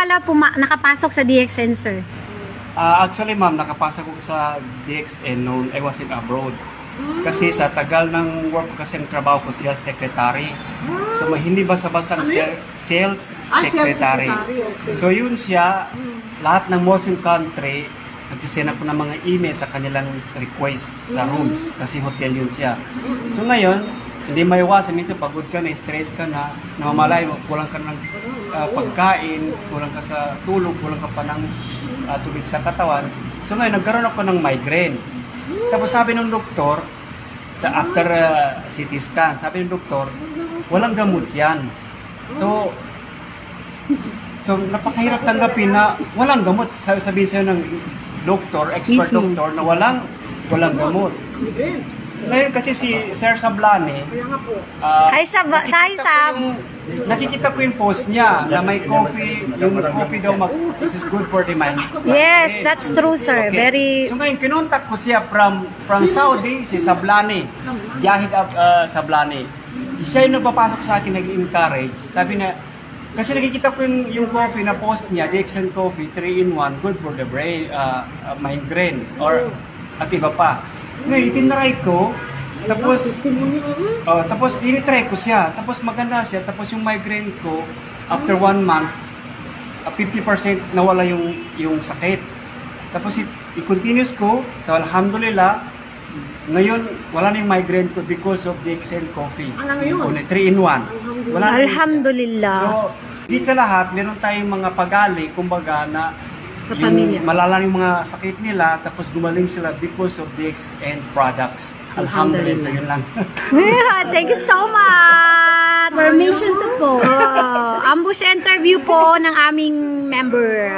pala puma- nakapasok sa DXN, sir? Ah, actually, ma'am, nakapasa ko sa DXN noon I was in abroad. Kasi sa tagal ng work ko kasi ang trabaho ko sales secretary. So ma- hindi basta-basta siya sales Ah, sales secretary. secretary, okay. So yun siya, lahat ng Muslim country, nagsisend ako ng mga email sa kanilang request sa rooms kasi hotel yun siya. So ngayon, hindi maiwasan, minsan pagod ka na, stress ka na, namamalay mo, kulang ka ng ah, pagkain, kulang ka sa tulog, kulang ka pa ng ah, tubig sa katawan. So ngayon, nagkaroon ako ng migraine. Tapos sabi ng doktor, after ah, CT scan, sabi ng doktor, walang gamot yan. So, so napakahirap tanggapin na walang gamot. Sabi sabihin sa'yo ng doktor, expert Mismo. doktor, na walang walang gamot. Ngayon kasi si Sir Sablane, Kaya nga po. ah, Hi, Sab- nakikita hi, ko Sab. yung- nakikita ko yung post niya na may coffee, yung coffee daw mag, it is good for the mind. Yes, Okay. that's true, sir. Okay. Very... So ngayon, kinontak ko siya from from Saudi, si Sablane. Jahid uh, Sablane. Siya yung nagpapasok sa akin, nag-encourage. Sabi na, kasi nakikita ko yung, yung coffee na post niya, Dixon Coffee, 3-in-1, good for the brain, uh, uh, migraine, or at iba pa. Ngayon, itinry ko, tapos, oh, tapos tinitry ko siya, tapos maganda siya, tapos yung migraine ko, after one month, uh, 50% nawala yung yung sakit. Tapos it, i-continuous ko, so alhamdulillah, ngayon wala na yung migraine ko because of the Excel coffee. Ano ngayon? Yung 3 in 1. Wala na yun siya. Alhamdulillah. So, di sa lahat, meron tayong mga pagali, kumbaga, na Sa pamilya. yung malala yung mga sakit nila, tapos gumaling sila because of the and products. Alhamdulillah, yun lang. Yeah, thank you so much! Permission to po. Oh, ambush interview po ng aming member.